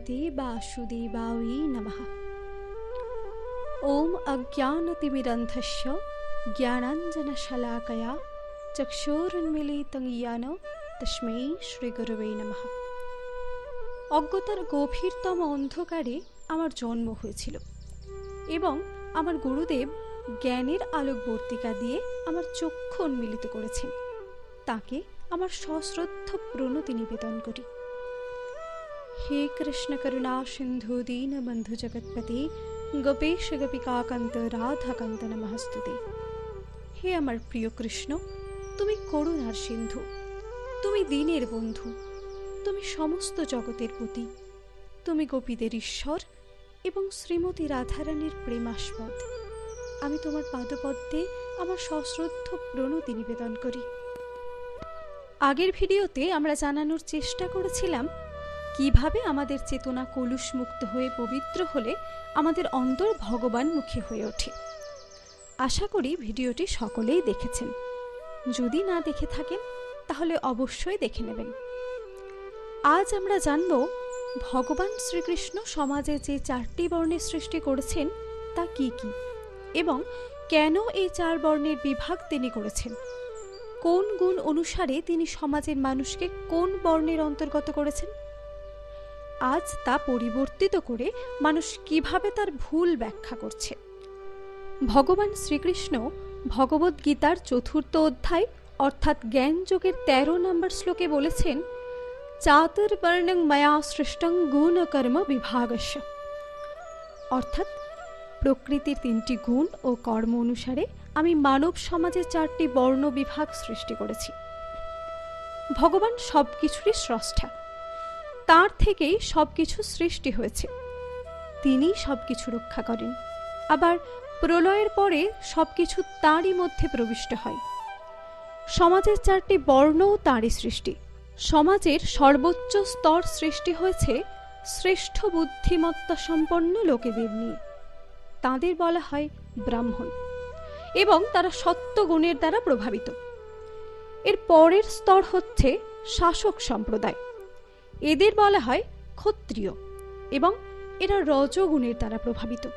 भगवते वासुदेवायै नमः। ॐ अज्ञानतिमिरन्धस्य ज्ञानाञ्जनशलाकया চক্ষুরুন্মিলিতং জ্ঞান তস্মৈ শ্রীগুরুবে নমঃ অজ্ঞতার গভীরতম অন্ধকারে আমার জন্ম হয়েছিল এবং আমার গুরুদেব জ্ঞানের আলোকবর্তিকা দিয়ে আমার চক্ষু উন্মিলিত করেছেন। তাকে আমার সশ্রদ্ধ প্রণতি নিবেদন করি। হে কৃষ্ণ করুণা সিন্ধু দীন বন্ধু জগৎপতি, গোপেশ গোপিকাকান্ত রাধাকান্ত নমস্তুতে। হে আমার প্রিয় কৃষ্ণ, তুমি করুণার সিন্ধু, তুমি দিনের বন্ধু, তুমি সমস্ত জগতের প্রতি তুমি গোপীদের ঈশ্বর এবং শ্রীমতী রাধারানীর প্রেমাস্পদ। আমি তোমার পাদপদ্মে আমার সশ্রদ্ধ প্রণতি নিবেদন করি। আগের ভিডিওতে আমরা জানানোর চেষ্টা করেছিলাম কীভাবে আমাদের চেতনা কলুষমুক্ত হয়ে পবিত্র হলে আমাদের অন্তর ভগবানমুখী হয়ে ওঠে? আশা করি ভিডিওটি সকলেই দেখেছেন। যদি না দেখে থাকেন, তাহলে অবশ্যই দেখে নেবেন। আজ আমরা জানব, ভগবান শ্রীকৃষ্ণ সমাজে যে চারটি বর্ণের সৃষ্টি করেছেন, তা কি কি? এবং কেন এই চার বর্ণের বিভাগ তিনি করেছেন? কোন গুণ অনুসারে তিনি সমাজের মানুষকে কোন বর্ণের অন্তর্গত করেছেন? আজ তা পরিবর্তিত করে মানুষ কীভাবে তার ভুল ব্যাখ্যা করছে? ভগবান শ্রীকৃষ্ণ ভগবদ গীতার চতুর্থ অধ্যায়, অর্থাৎ জ্ঞান যোগের তেরো নম্বর শ্লোকে বলেছেন চাতুর্বর্ণং মায়া সৃষ্টং গুণ কর্ম বিভাগস্য। অর্থাৎ প্রকৃতির তিনটি গুণ ও কর্ম অনুসারে আমি মানব সমাজে চারটি বর্ণ বিভাগ সৃষ্টি করেছি। ভগবান সব কিছুরই স্রষ্টা। তার থেকেই সব কিছু সৃষ্টি হয়েছে। তিনি সব কিছু রক্ষা করেন। আবার প্রলয়ের পরে সব কিছু তাঁরই মধ্যে প্রবিষ্ট হয়। সমাজের চারটি বর্ণও তাঁরই সৃষ্টি। সমাজের সর্বোচ্চ স্তর সৃষ্টি হয়েছে শ্রেষ্ঠ বুদ্ধিমত্তা সম্পন্ন লোকেদের নিয়ে। তাদের বলা হয় ব্রাহ্মণ এবং তারা সত্য গুণের দ্বারা প্রভাবিত। এর পরের স্তর হচ্ছে শাসক সম্প্রদায়। এদের বলা হয় ক্ষত্রিয় এবং এরা রজগুণের দ্বারা প্রভাবিত।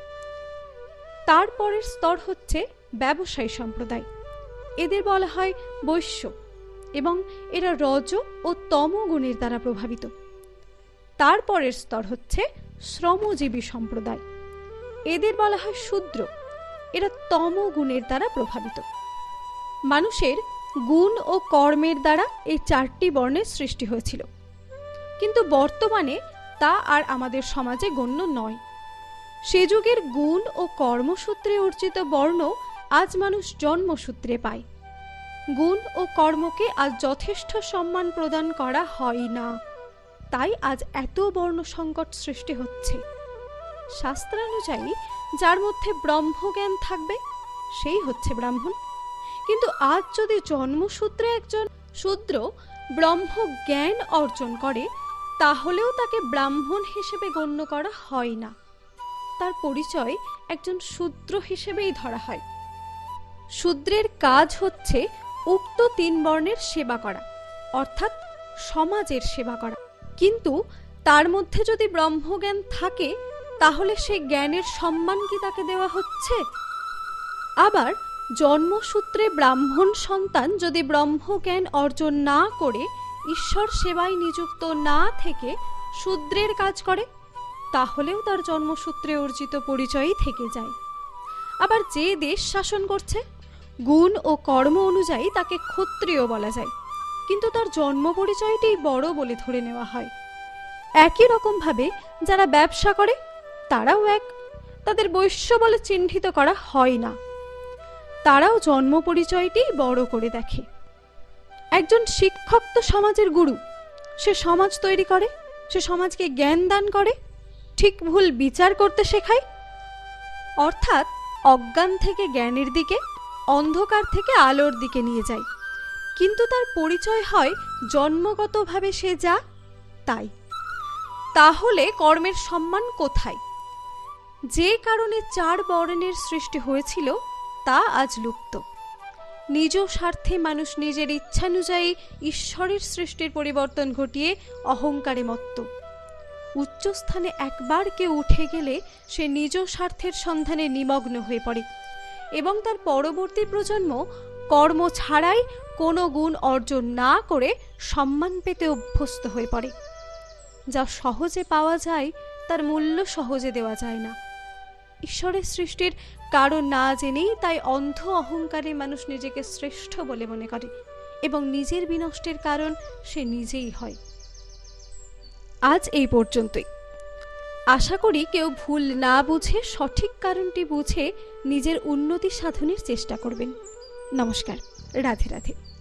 তারপরের স্তর হচ্ছে ব্যবসায়ী সম্প্রদায়। এদের বলা হয় বৈশ্য এবং এরা রজ ও তম গুণের দ্বারা প্রভাবিত। তারপরের স্তর হচ্ছে শ্রমজীবী সম্প্রদায়। এদের বলা হয় শূদ্র। এরা তম গুণের দ্বারা প্রভাবিত। মানুষের গুণ ও কর্মের দ্বারা এই চারটি বর্ণের সৃষ্টি হয়েছিল। কিন্তু বর্তমানে তা আর আমাদের সমাজে গণ্য নয়। সে যুগের গুণ ও কর্মসূত্রে অর্জিত বর্ণ আজ মানুষ জন্মসূত্রে পায়। গুণ ও কর্মকে আজ যথেষ্ট সম্মান প্রদান করা হয় না। তাই আজ এত বর্ণ সংকট সৃষ্টি হচ্ছে। শাস্ত্রানুযায়ী, যার মধ্যে ব্রহ্মজ্ঞান থাকবে, সেই হচ্ছে ব্রাহ্মণ। কিন্তু আজ যদি জন্মসূত্রে একজন শূদ্র ব্রহ্মজ্ঞান অর্জন করে তাহলেও তাকে ব্রাহ্মণ হিসেবে গণ্য করা হয় না। তার পরিচয় একজন শূদ্র হিসেবেই ধরা হয়। শূদ্রের কাজ হচ্ছে উক্ত তিন বর্ণের সেবা করা, অর্থাৎ সমাজের সেবা করা। কিন্তু তার মধ্যে যদি ব্রহ্মজ্ঞান থাকে, তাহলে সেই জ্ঞানের সম্মান কি তাকে দেওয়া হচ্ছে? আবার জন্মসূত্রে ব্রাহ্মণ সন্তান যদি ব্রহ্মজ্ঞান অর্জন না করে ঈশ্বর সেবায় নিযুক্ত না থেকে শূদ্রের কাজ করে, তাহলেও তার জন্মসূত্রে অর্জিত পরিচয়ই থেকে যায়। আবার যে দেশ শাসন করছে, গুণ ও কর্ম অনুযায়ী তাকে ক্ষত্রিয় বলা যায়। কিন্তু তার জন্ম পরিচয়টিই বড় বলে ধরে নেওয়া হয়। একই রকমভাবে যারা ব্যবসা করে, তারাও এক। তাদের বৈশ্য বলে চিহ্নিত করা হয় না। তারাও জন্ম পরিচয়টি বড় করে দেখে। একজন শিক্ষক তো সমাজের গুরু। সে সমাজ তৈরি করে, সে সমাজকে জ্ঞান দান করে, ঠিক ভুল বিচার করতে শেখায়। অর্থাৎ অজ্ঞান থেকে জ্ঞানের দিকে, অন্ধকার থেকে আলোর দিকে নিয়ে যায়। কিন্তু তার পরিচয় হয় জন্মগতভাবে সে যা, তাই। তাহলে কর্মের সম্মান কোথায়? যে কারণে চার বর্ণের সৃষ্টি হয়েছিল, তা আজ লুপ্ত। নিজ স্বার্থে মানুষ নিজের ইচ্ছানুযায়ী ঈশ্বরের সৃষ্টির পরিবর্তন ঘটিয়ে অহংকারে মত্ত। উচ্চস্থানে একবার কেউ উঠে গেলে সে নিজ স্বার্থের সন্ধানে নিমগ্ন হয়ে পড়ে এবং তার পরবর্তী প্রজন্ম কর্ম ছাড়াই কোনো গুণ অর্জন না করে সম্মান পেতে অভ্যস্ত হয়ে পড়ে। যা সহজে পাওয়া যায়, তার মূল্য সহজে দেওয়া যায় না। ঈশ্বরের সৃষ্টির কারণ না জেনেই তাই অন্ধ অহংকারে মানুষ নিজেকে শ্রেষ্ঠ বলে মনে করে এবং নিজের বিনষ্টের কারণ সে নিজেই হয়। আজ এই পর্যন্তই। আশা করি কেউ ভুল না বুঝে সঠিক কারণটি বুঝে নিজের উন্নতি সাধনের চেষ্টা করবেন। নমস্কার। রাধে রাধে।